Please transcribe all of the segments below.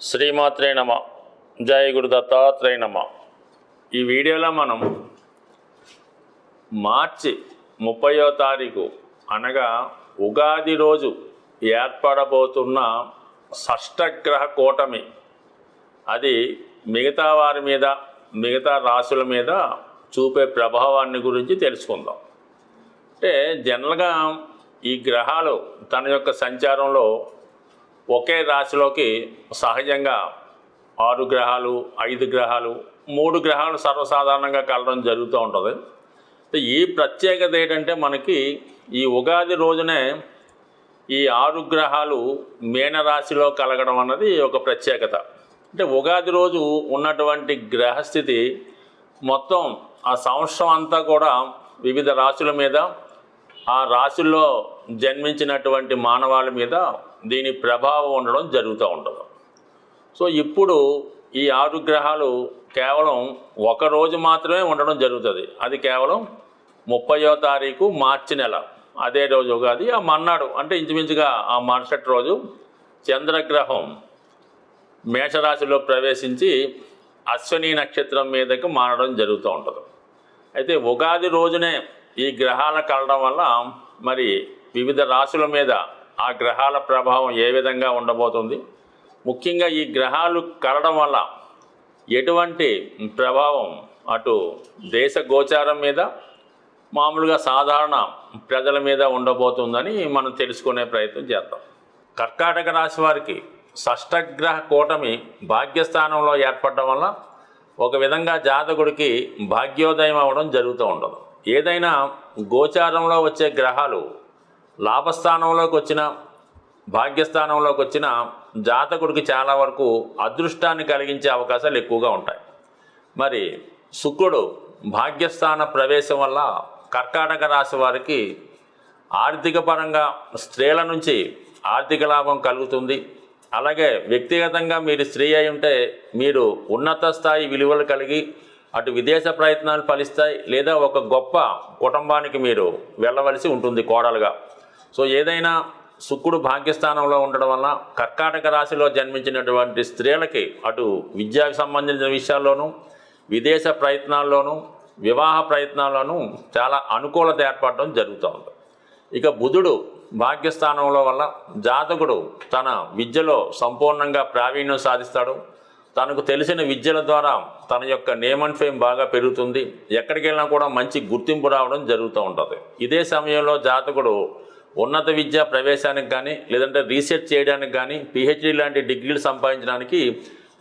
శ్రీమాత్రే నమ. జయ గురు దత్తాత్రేయ నమ. ఈ వీడియోలో మనం మార్చి ముప్పయో తారీఖు అనగా ఉగాది రోజు ఏర్పడబోతున్న షష్టగ్రహ కూటమి. అది మిగతా వారి మీద మిగతా రాశుల మీద చూపే ప్రభావాన్ని గురించి తెలుసుకుందాం. అంటే జనరల్గా ఈ గ్రహాలు తన యొక్క సంచారంలో ఒకే రాశిలోకి సహజంగా ఆరు గ్రహాలు ఐదు గ్రహాలు మూడు గ్రహాలు సర్వసాధారణంగా కలడం జరుగుతూ ఉంటుంది. ఈ ప్రత్యేకత ఏంటంటే మనకి ఈ ఉగాది రోజునే ఈ ఆరు గ్రహాలు మీనరాశిలో కలగడం అన్నది ఒక ప్రత్యేకత. అంటే ఉగాది రోజు ఉన్నటువంటి గ్రహస్థితి మొత్తం ఆ సంవత్సరం అంతా కూడా వివిధ రాశుల మీద ఆ రాశుల్లో జన్మించినటువంటి మానవాళి మీద దీని ప్రభావం ఉండడం జరుగుతూ ఉంటుంది. సో ఇప్పుడు ఈ ఆరు గ్రహాలు కేవలం ఒక రోజు మాత్రమే ఉండడం జరుగుతుంది. అది కేవలం ముప్పయో తారీఖు మార్చి నెల. అదే రోజు ఉగాది ఆ మన్నాడు అంటే ఇంచుమించుగా ఆ మరుసటి రోజు చంద్రగ్రహం మేషరాశిలో ప్రవేశించి అశ్వని నక్షత్రం మీదకి మారడం జరుగుతూ ఉంటుంది. అయితే ఉగాది రోజునే ఈ గ్రహాల కలడం వల్ల మరి వివిధ రాశుల మీద ఆ గ్రహాల ప్రభావం ఏ విధంగా ఉండబోతుంది? ముఖ్యంగా ఈ గ్రహాలు కలడం వల్ల ఎటువంటి ప్రభావం అటు దేశ గోచారం మీద మామూలుగా సాధారణ ప్రజల మీద ఉండబోతుందని మనం తెలుసుకునే ప్రయత్నం చేద్దాం. కర్కాటక రాశి వారికి షష్టగ్రహ కూటమి భాగ్యస్థానంలో ఏర్పడడం వల్ల ఒక విధంగా జాతకుడికి భాగ్యోదయం అవ్వడం జరుగుతూ ఉండదు. ఏదైనా గోచారంలో వచ్చే గ్రహాలు లాభస్థానంలోకి వచ్చిన భాగ్యస్థానంలోకి వచ్చిన జాతకుడికి చాలా వరకు అదృష్టాన్ని కలిగించే అవకాశాలు ఎక్కువగా ఉంటాయి. మరి శుక్రుడు భాగ్యస్థాన ప్రవేశం వల్ల కర్కాటక రాశి వారికి ఆర్థిక పరంగా స్త్రీల నుంచి ఆర్థిక లాభం కలుగుతుంది. అలాగే వ్యక్తిగతంగా మీరు స్త్రీ అయి ఉంటే మీరు ఉన్నత స్థాయి విలువలు కలిగి అటు విదేశ ప్రయత్నాలు ఫలిస్తాయి లేదా ఒక గొప్ప కుటుంబానికి మీరు వెళ్ళవలసి ఉంటుంది కోడలుగా. సో ఏదైనా శుక్రుడు భాగ్యస్థానంలో ఉండడం వల్ల కర్కాటక రాశిలో జన్మించినటువంటి స్త్రీలకి అటు విద్యకు సంబంధించిన విషయాల్లోనూ విదేశ ప్రయత్నాల్లోనూ వివాహ ప్రయత్నాల్లోనూ చాలా అనుకూలత ఏర్పడడం జరుగుతుంది ఇక బుధుడు భాగ్యస్థానంలో వల్ల జాతకుడు తన విద్యలో సంపూర్ణంగా ప్రావీణ్యం సాధిస్తాడు. తనకు తెలిసిన విద్యల ద్వారా తన యొక్క నేమ్ అండ్ ఫేమ్ బాగా పెరుగుతుంది. ఎక్కడికి వెళ్ళినా కూడా మంచి గుర్తింపు రావడం జరుగుతూ ఉంటుంది. ఇదే సమయంలో జాతకుడు ఉన్నత విద్య ప్రవేశానికి కానీ లేదంటే రీసెర్చ్ చేయడానికి కానీ పిహెచ్డి లాంటి డిగ్రీలు సంపాదించడానికి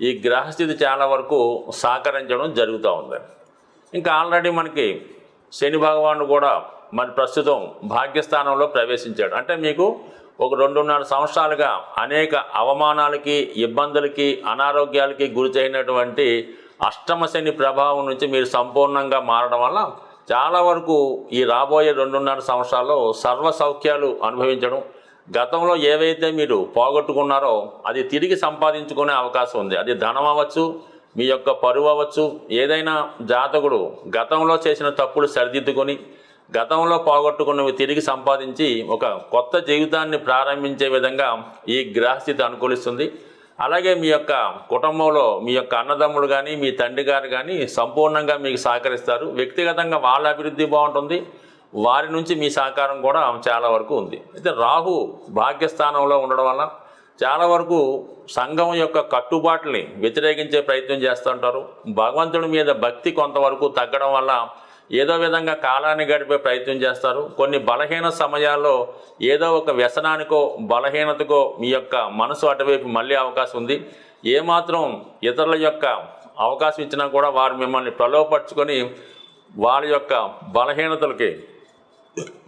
ఈ గ్రహస్థితి చాలా వరకు సహకరించడం జరుగుతూ ఉంది. ఇంకా ఆల్రెడీ మనకి శని భగవానుడు కూడా మరి ప్రస్తుతం భాగ్యస్థానంలో ప్రవేశించాడు. అంటే మీకు ఒక రెండున్నర సంవత్సరాలుగా అనేక అవమానాలకి ఇబ్బందులకి అనారోగ్యాలకి గురిచైనటువంటి అష్టమ శని ప్రభావం నుంచి మీరు సంపూర్ణంగా మారడం వల్ల చాలా వరకు ఈ రాబోయే రెండున్నర సంవత్సరాల్లో సర్వ సౌఖ్యాలు అనుభవించడం గతంలో ఏవైతే మీరు పోగొట్టుకున్నారో అది తిరిగి సంపాదించుకునే అవకాశం ఉంది. అది ధనం అవ్వచ్చు మీ యొక్క పరువు అవ్వచ్చు ఏదైనా జాతకుడు గతంలో చేసిన తప్పులు సరిదిద్దుకొని గతంలో పోగొట్టుకున్నవి తిరిగి సంపాదించి ఒక కొత్త జీవితాన్ని ప్రారంభించే విధంగా ఈ గ్రహస్థితి అనుకూలిస్తుంది. అలాగే మీ యొక్క కుటుంబంలో మీ యొక్క అన్నదమ్ముడు కానీ మీ తండ్రి గారు కానీ సంపూర్ణంగా మీకు సహకరిస్తారు. వ్యక్తిగతంగా వాళ్ళ అభివృద్ధి బాగుంటుంది. వారి నుంచి మీ సహకారం కూడా చాలా వరకు ఉంది. అయితే రాహు భాగ్యస్థానంలో ఉండడం వల్ల చాలా వరకు సంఘం యొక్క కట్టుబాట్లని వ్యతిరేకించే ప్రయత్నం చేస్తుంటారు. భగవంతుడి మీద భక్తి కొంతవరకు తగ్గడం వల్ల ఏదో విధంగా కాలాన్ని గడిపే ప్రయత్నం చేస్తారు. కొన్ని బలహీన సమయాల్లో ఏదో ఒక వ్యసనానికో బలహీనతకో మీ యొక్క మనసు అటువైపు మళ్ళీ అవకాశం ఉంది. ఏమాత్రం ఇతరుల యొక్క అవకాశం ఇచ్చినా కూడా వారు మిమ్మల్ని ప్రలోభపరుచుకొని వారి యొక్క బలహీనతలకి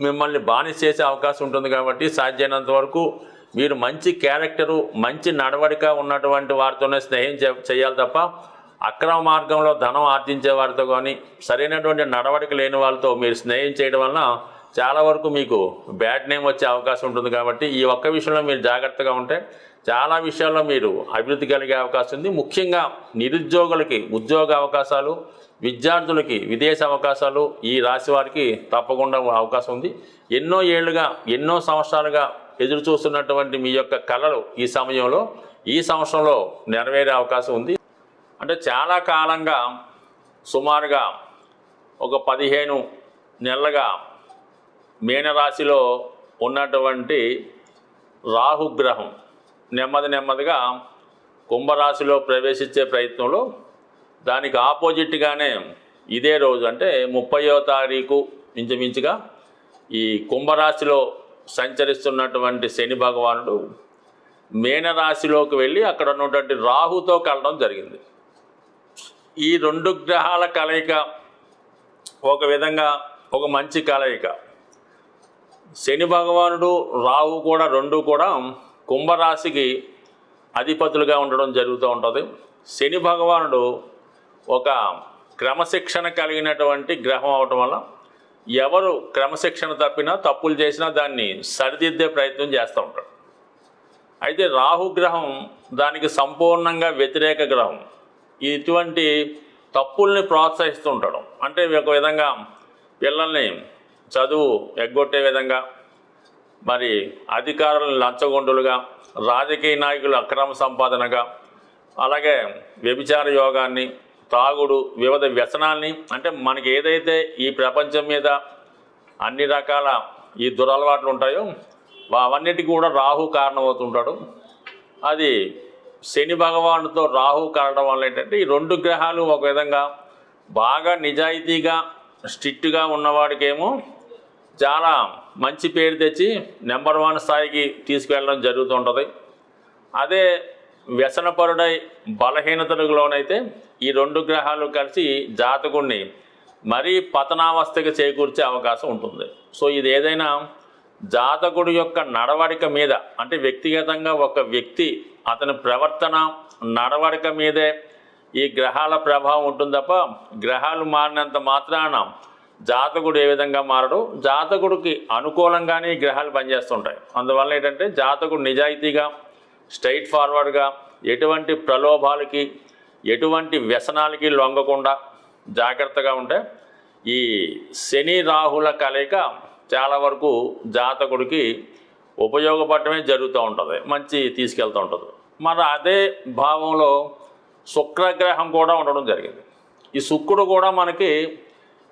మిమ్మల్ని బానిస చేసే అవకాశం ఉంటుంది కాబట్టి సాధ్యమైనంత వరకు మీరు మంచి క్యారెక్టరు మంచి నడవడిక ఉన్నటువంటి వారితోనే స్నేహం చేయాలి తప్ప అక్రమ మార్గంలో ధనం ఆర్జించే వారితో కానీ సరైనటువంటి నడవడిక లేని వాళ్ళతో మీరు స్నేహం చేయడం వలన చాలా వరకు మీకు బ్యాడ్ నేమ్ వచ్చే అవకాశం ఉంటుంది కాబట్టి ఈ ఒక్క విషయంలో మీరు జాగ్రత్తగా ఉంటే చాలా విషయాల్లో మీరు అభివృద్ధి కలిగే అవకాశం ఉంది. ముఖ్యంగా నిరుద్యోగులకి ఉద్యోగ అవకాశాలు విద్యార్థులకి విదేశ అవకాశాలు ఈ రాశి వారికి తప్పకుండా అవకాశం ఉంది. ఎన్నో ఏళ్ళుగా ఎన్నో సంవత్సరాలుగా ఎదురు చూస్తున్నటువంటి మీ యొక్క కళలు ఈ సమయంలో ఈ సంవత్సరంలో నెరవేరే అవకాశం ఉంది. అంటే చాలా కాలంగా సుమారుగా ఒక పదిహేను నెలలుగా మీనరాశిలో ఉన్నటువంటి రాహుగ్రహం నెమ్మది నెమ్మదిగా కుంభరాశిలో ప్రవేశించే ప్రయత్నంలో దానికి ఆపోజిట్గానే ఇదే రోజు అంటే ముప్పయో తారీఖు ఇంచుమించుగా ఈ కుంభరాశిలో సంచరిస్తున్నటువంటి శని భగవానుడు మీనరాశిలోకి వెళ్ళి అక్కడ ఉన్నటువంటి రాహుతో కలడం జరిగింది. ఈ రెండు గ్రహాల కలయిక ఒక విధంగా ఒక మంచి కలయిక. శని భగవానుడు రాహు కూడా రెండు కూడా కుంభరాశికి అధిపతులుగా ఉండడం జరుగుతూ ఉంటుంది. శని భగవానుడు ఒక క్రమశిక్షణ కలిగినటువంటి గ్రహం అవటం వల్ల ఎవరు క్రమశిక్షణ తప్పినా తప్పులు చేసినా దాన్ని సరిదిద్దే ప్రయత్నం చేస్తూ ఉంటాడు. అయితే రాహుగ్రహం దానికి సంపూర్ణంగా వ్యతిరేక గ్రహం. ఇటువంటి తప్పుల్ని ప్రోత్సహిస్తూ ఉంటాడు. అంటే ఒక విధంగా పిల్లల్ని చదువు ఎగ్గొట్టే విధంగా మరి అధికారులను లంచగొండులుగా రాజకీయ నాయకులు అక్రమ సంపాదనగా అలాగే వ్యభిచార యోగాన్ని తాగుడు వివిధ వ్యసనాన్ని అంటే మనకి ఏదైతే ఈ ప్రపంచం మీద అన్ని రకాల ఈ దురలవాట్లు ఉంటాయో అవన్నిటికీ కూడా రాహు కారణమవుతుంటాడు. అది శని భగవానుతో రాహు కలడం వల్ల ఏంటంటే ఈ రెండు గ్రహాలు ఒక విధంగా బాగా నిజాయితీగా స్ట్రిక్ట్గా ఉన్నవాడికేమో చాలా మంచి పేరు తెచ్చి నెంబర్ వన్ స్థాయికి తీసుకువెళ్ళడం జరుగుతుంటుంది. అదే వ్యసనపరుడై బలహీనతలకు లోనైతే ఈ రెండు గ్రహాలు కలిసి జాతకుడిని మరీ పతనావస్థకి చేకూర్చే అవకాశం ఉంటుంది. సో ఇది ఏదైనా జాతకుడి యొక్క నడవడిక మీద అంటే వ్యక్తిగతంగా ఒక వ్యక్తి అతని ప్రవర్తన నడవడిక మీదే ఈ గ్రహాల ప్రభావం ఉంటుంది తప్ప గ్రహాలు మారినంత మాత్రాన జాతకుడు ఏ విధంగా మారడు? జాతకుడికి అనుకూలంగానే ఈ గ్రహాలు పనిచేస్తుంటాయి. అందువల్ల ఏంటంటే జాతకుడు నిజాయితీగా స్ట్రైట్ ఫార్వర్డ్గా ఎటువంటి ప్రలోభాలకి ఎటువంటి వ్యసనాలకి లొంగకుండా జాగ్రత్తగా ఉంటే ఈ శని రాహుల కలయిక చాలా వరకు జాతకుడికి ఉపయోగపడటమే జరుగుతూ ఉంటుంది. మంచి తీసుకెళ్తూ ఉంటుంది. మరి అదే భావంలో శుక్రగ్రహం కూడా ఉండడం జరిగింది. ఈ శుక్రుడు కూడా మనకి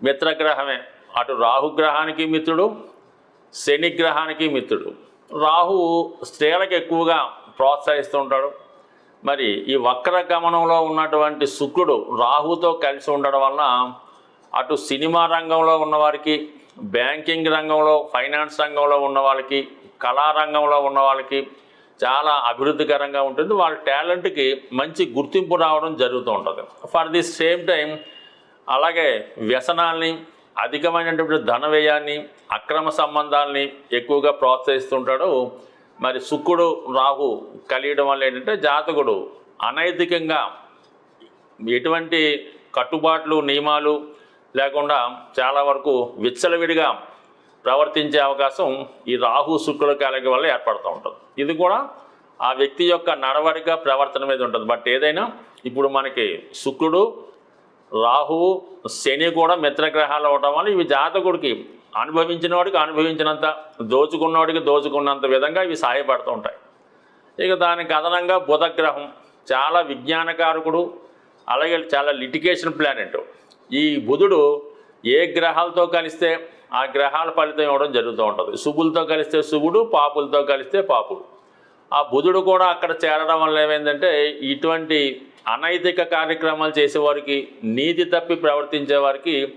మిత్రగ్రహమే. అటు రాహుగ్రహానికి మిత్రుడు శని గ్రహానికి మిత్రుడు. రాహు స్త్రీలకు ఎక్కువగా ప్రోత్సహిస్తూ ఉంటాడు. మరి ఈ వక్ర గమనంలో ఉన్నటువంటి శుక్రుడు రాహుతో కలిసి ఉండడం వలన అటు సినిమా రంగంలో ఉన్నవారికి బ్యాంకింగ్ రంగంలో ఫైనాన్స్ రంగంలో ఉన్న వాళ్ళకి కళారంగంలో ఉన్న వాళ్ళకి చాలా అభివృద్ధికరంగా ఉంటుంది. వాళ్ళ టాలెంట్కి మంచి గుర్తింపు రావడం జరుగుతూ ఉంటుంది. ఫర్ ది సేమ్ టైం అలాగే వ్యసనాల్ని అధికమైనటువంటి ధన వ్యయాన్ని అక్రమ సంబంధాల్ని ఎక్కువగా ప్రోత్సహిస్తుంటాడు. మరి శుక్రుడు రాహు కలియడం వల్ల ఏంటంటే జాతకుడు అనైతికంగా ఎటువంటి కట్టుబాట్లు నియమాలు లేకుండా చాలా వరకు విచ్చలవిడిగా ప్రవర్తించే అవకాశం ఈ రాహు శుక్రుల కలయిక వల్ల ఏర్పడుతూ ఉంటుంది. ఇది కూడా ఆ వ్యక్తి యొక్క నడవడిక ప్రవర్తన మీద ఉంటుంది. బట్ ఏదైనా ఇప్పుడు మనకి శుక్రుడు రాహు శని కూడా మిత్రగ్రహాలు అవటం వల్ల ఇవి జాతకుడికి అనుభవించిన వాడికి అనుభవించినంత దోచుకున్నవాడికి దోచుకున్నంత విధంగా ఇవి సహాయపడుతూ ఉంటాయి. ఇక దానికి అదనంగా బుధగ్రహం చాలా విజ్ఞానకారకుడు అలాగే చాలా లిటికేషన్ ప్లానెట్. ఈ బుధుడు ఏ గ్రహాలతో కలిస్తే ఆ గ్రహాల ఫలితం ఇవ్వడం జరుగుతూ ఉంటుంది. శుభులతో కలిస్తే శుభుడు పాపులతో కలిస్తే పాపుడు. ఆ బుధుడు కూడా అక్కడ చేరడం వల్ల ఏమైందంటే ఇటువంటి అనైతిక కార్యక్రమాలు చేసేవారికి నీతి తప్పి ప్రవర్తించే వారికి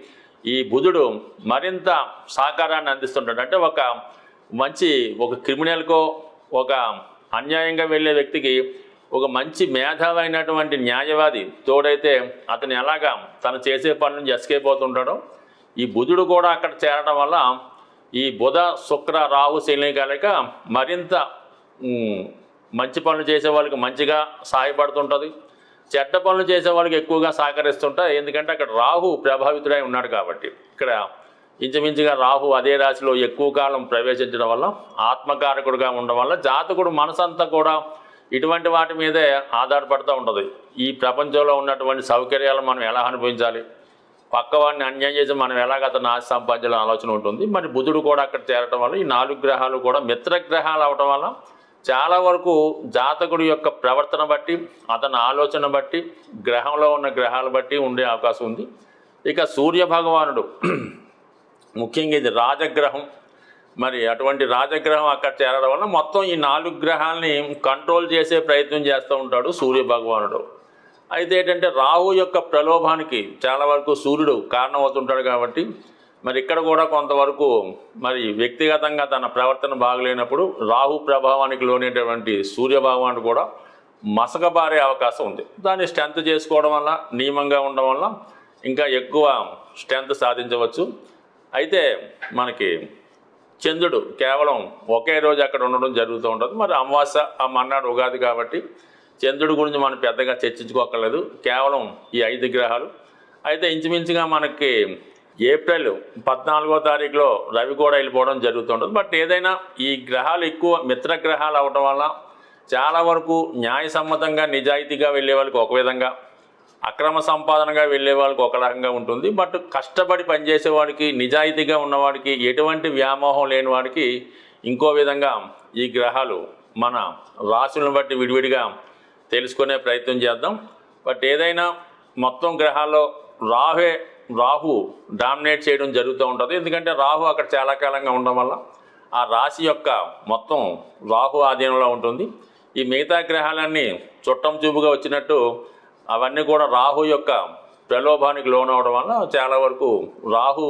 ఈ బుధుడు మరింత సహకారాన్ని అందిస్తుంటాడు. అంటే ఒక మంచి ఒక క్రిమినల్కో ఒక అన్యాయంగా వెళ్ళే వ్యక్తికి ఒక మంచి మేధావైనటువంటి న్యాయవాది తోడైతే అతను ఎలాగా తను చేసే పని నుంచి ఎస్కేప్ అవుతుంటాడో ఈ బుధుడు కూడా అక్కడ చేరడం వల్ల ఈ బుధ శుక్ర రాహు శని కలక మరింత మంచి పనులు చేసే వాళ్ళకి మంచిగా సహాయపడుతుంటుంది చెడ్డ పనులు చేసే వాళ్ళకి ఎక్కువగా సహకరిస్తుంటాయి. ఎందుకంటే అక్కడ రాహు ప్రభావితుడై ఉన్నాడు కాబట్టి. ఇక్కడ ఇంచుమించుగా రాహు అదే రాశిలో ఎక్కువ కాలం ప్రవేశించడం వల్ల ఆత్మకారకుడుగా ఉండడం వల్ల జాతకుడు మనసంతా కూడా ఇటువంటి వాటి మీదే ఆధారపడుతూ ఉంటుంది. ఈ ప్రపంచంలో ఉన్నటువంటి సౌకర్యాలు మనం ఎలా అనుభవించాలి? పక్కవాడిని అన్యాయం చేసి మనం ఎలాగ అతను ఆశ సంపాదించాలని ఆలోచన ఉంటుంది. మరి బుధుడు కూడా అక్కడ చేరటం వల్ల ఈ నాలుగు గ్రహాలు కూడా మిత్రగ్రహాలు అవటం వల్ల చాలా వరకు జాతకుడి యొక్క ప్రవర్తన బట్టి అతని ఆలోచన బట్టి గ్రహంలో ఉన్న గ్రహాలు బట్టి ఉండే అవకాశం ఉంది. ఇక సూర్య భగవానుడు ముఖ్యంగా ఇది రాజగ్రహం. మరి అటువంటి రాజగ్రహం అక్కడ చేరడం వల్ల మొత్తం ఈ నాలుగు గ్రహాలని కంట్రోల్ చేసే ప్రయత్నం చేస్తూ ఉంటాడు సూర్య భగవానుడు. అయితే ఏంటంటే రాహు యొక్క ప్రలోభానికి చాలా వరకు సూర్యుడు కారణమవుతుంటాడు కాబట్టి మరి ఇక్కడ కూడా కొంతవరకు మరి వ్యక్తిగతంగా తన ప్రవర్తన బాగలేనప్పుడు రాహు ప్రభావానికి లోనేటువంటి సూర్య కూడా మసకబారే అవకాశం ఉంది. దాన్ని స్ట్రెంత్ చేసుకోవడం వల్ల నియమంగా ఉండడం వల్ల ఇంకా ఎక్కువ స్ట్రెంత్ సాధించవచ్చు. అయితే మనకి చంద్రుడు కేవలం ఒకే రోజు అక్కడ ఉండడం జరుగుతూ ఉంటుంది. మరి అమావాస్య ఆ మన్నాడు ఉగాది కాబట్టి చంద్రుడి గురించి మనం పెద్దగా చర్చించుకోకర్లేదు కేవలం ఈ ఐదు గ్రహాలు. అయితే ఇంచుమించుగా మనకి ఏప్రిల్ పద్నాలుగో తారీఖులో రవి కూడా వెళ్ళిపోవడం జరుగుతుంటుంది. బట్ ఏదైనా ఈ గ్రహాలు ఎక్కువ మిత్ర గ్రహాలు అవటం వల్ల చాలా వరకు న్యాయసమ్మతంగా నిజాయితీగా వెళ్ళే వాళ్ళకి ఒక విధంగా అక్రమ సంపాదనగా వెళ్ళే వాళ్ళకి ఒక రకంగా ఉంటుంది. బట్ కష్టపడి పనిచేసేవాడికి నిజాయితీగా ఉన్నవాడికి ఎటువంటి వ్యామోహం లేని వాడికి ఇంకో విధంగా ఈ గ్రహాలు మన రాశులను బట్టి విడివిడిగా తెలుసుకునే ప్రయత్నం చేద్దాం. బట్ ఏదైనా మొత్తం గ్రహాల్లో రాహే రాహు డామినేట్ చేయడం జరుగుతూ ఉంటుంది. ఎందుకంటే రాహు అక్కడ చాలా కాలంగా ఉండడం వల్ల ఆ రాశి యొక్క మొత్తం రాహు ఆధీనంలో ఉంటుంది. ఈ మిగతా గ్రహాలన్నీ చుట్టం చూపుగా వచ్చినట్టు అవన్నీ కూడా రాహు యొక్క ప్రలోభానికి లోనవడం వల్ల చాలా వరకు రాహు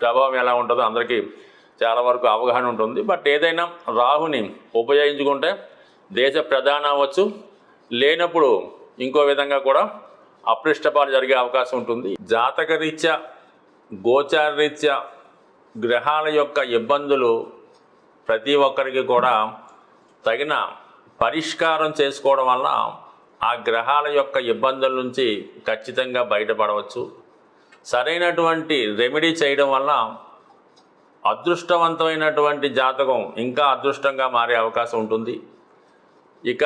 ప్రభావం ఎలా ఉంటుందో అందరికీ చాలా వరకు అవగాహన ఉంటుంది. బట్ ఏదైనా రాహుని ఉపయోగించుకుంటే దేశ ప్రధాన అవ్వచ్చు. లేనప్పుడు ఇంకో విధంగా కూడా అప్రిష్టపాలు జరిగే అవకాశం ఉంటుంది. జాతకరీత్యా గోచారరీత్యా గ్రహాల యొక్క ఇబ్బందులు ప్రతి ఒక్కరికి కూడా తగిన పరిష్కారం చేసుకోవడం వల్ల ఆ గ్రహాల యొక్క ఇబ్బందుల నుంచి ఖచ్చితంగా బయటపడవచ్చు. సరైనటువంటి రెమెడీ చేయడం వల్ల అదృష్టవంతమైనటువంటి జాతకం ఇంకా అదృష్టంగా మారే అవకాశం ఉంటుంది. ఇక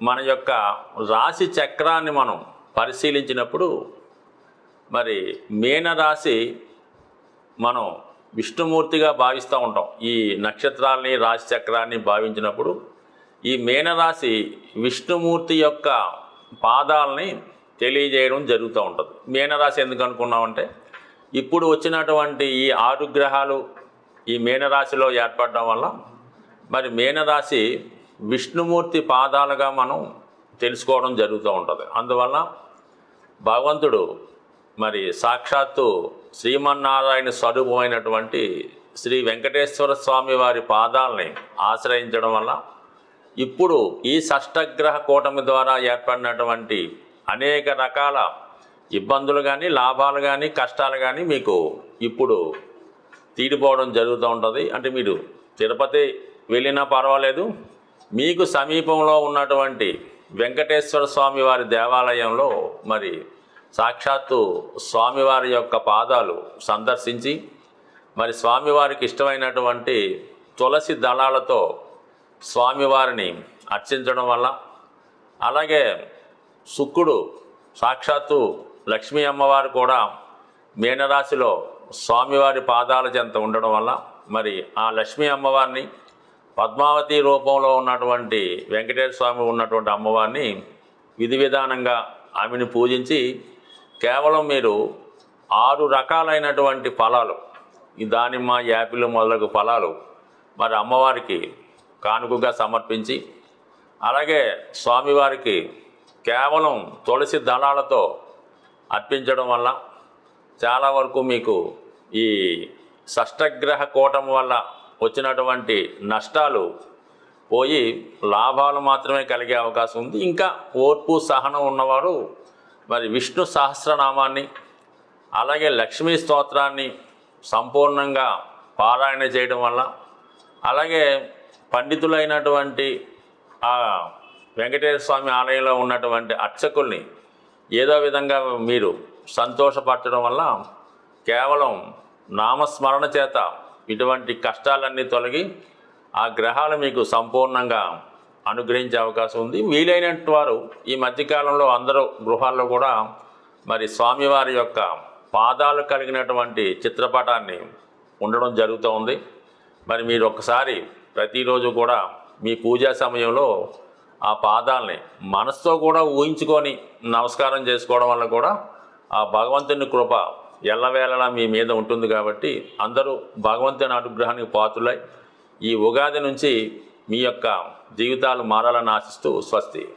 మన యొక్క రాశి చక్రాన్ని మనం పరిశీలించినప్పుడు మరి మీనరాశి మనం విష్ణుమూర్తిగా భావిస్తూ ఉంటాం. ఈ నక్షత్రాలని రాశి చక్రాన్ని భావించినప్పుడు ఈ మీనరాశి విష్ణుమూర్తి యొక్క పాదాలని తెలియజేయడం జరుగుతూ ఉంటుంది. మీనరాశి ఎందుకు అనుకున్నామంటే ఇప్పుడు వచ్చినటువంటి ఈ ఆరు గ్రహాలు ఈ మీనరాశిలో ఏర్పడడం వల్ల మరి మీనరాశి విష్ణుమూర్తి పాదాలుగా మనం తెలుసుకోవడం జరుగుతూ ఉంటుంది. అందువల్ల భగవంతుడు మరి సాక్షాత్తు శ్రీమన్నారాయణ స్వరూపమైనటువంటి శ్రీ వెంకటేశ్వర స్వామి వారి పాదాలని ఆశ్రయించడం వల్ల ఇప్పుడు ఈ షష్టగ్రహ కూటమి ద్వారా ఏర్పడినటువంటి అనేక రకాల ఇబ్బందులు కానీ లాభాలు కానీ కష్టాలు కానీ మీకు ఇప్పుడు తీరిపోవడం జరుగుతూ ఉంటుంది. అంటే మీరు తిరుపతి వెళ్ళినా పర్వాలేదు మీకు సమీపంలో ఉన్నటువంటి వెంకటేశ్వర స్వామి వారి దేవాలయంలో మరి సాక్షాత్తు స్వామివారి యొక్క పాదాలు సందర్శించి మరి స్వామివారికి ఇష్టమైనటువంటి తులసి దళాలతో స్వామివారిని అర్చించడం వల్ల అలాగే శుక్రుడు సాక్షాత్తు లక్ష్మీ అమ్మవారు కూడా మీనరాశిలో స్వామివారి పాదాల చెంత ఉండడం వల్ల మరి ఆ లక్ష్మీ అమ్మవారిని పద్మావతి రూపంలో ఉన్నటువంటి వెంకటేశ్వర స్వామి ఉన్నటువంటి అమ్మవారిని విధి విధానంగా ఆమెను పూజించి కేవలం మీరు ఆరు రకాలైనటువంటి ఫలాలు ఈ దానిమ్మ యాపిల్ మొదలగు ఫలాలు మరి అమ్మవారికి కానుకగా సమర్పించి అలాగే స్వామివారికి కేవలం తులసి దళాలతో అర్పించడం వల్ల చాలా వరకు మీకు ఈ షష్టగ్రహ కూటం వల్ల వచ్చినటువంటి నష్టాలు పోయి లాభాలు మాత్రమే కలిగే అవకాశం ఉంది. ఇంకా ఓర్పు సహనం ఉన్నవారు మరి విష్ణు సహస్రనామాన్ని అలాగే లక్ష్మీ స్తోత్రాన్ని సంపూర్ణంగా పారాయణ చేయడం వల్ల అలాగే పండితులైనటువంటి ఆ వెంకటేశ్వర స్వామి ఆలయంలో ఉన్నటువంటి అర్చకుల్ని ఏదో విధంగా మీరు సంతోషపరచడం వల్ల కేవలం నామస్మరణ చేత ఇటువంటి కష్టాలన్నీ తొలగి ఆ గ్రహాలు మీకు సంపూర్ణంగా అనుగ్రహించే అవకాశం ఉంది. వీలైనట్టు వారు ఈ మధ్యకాలంలో అందరూ గృహాల్లో కూడా మరి స్వామివారి యొక్క పాదాలు కలిగినటువంటి చిత్రపటాన్ని ఉండడం జరుగుతూ ఉంది. మరి మీరు ఒకసారి ప్రతిరోజు కూడా మీ పూజా సమయంలో ఆ పాదాలని మనసుతో కూడా ఊహించుకొని నమస్కారం చేసుకోవడం వల్ల కూడా ఆ భగవంతుని కృప ఎల్లవేళలా మీ మీద ఉంటుంది కాబట్టి అందరూ భగవంతుని అనుగ్రహానికి పాత్రులై ఈ ఉగాది నుంచి మీ యొక్క జీవితాలు మారాలని ఆశిస్తూ స్వస్తి.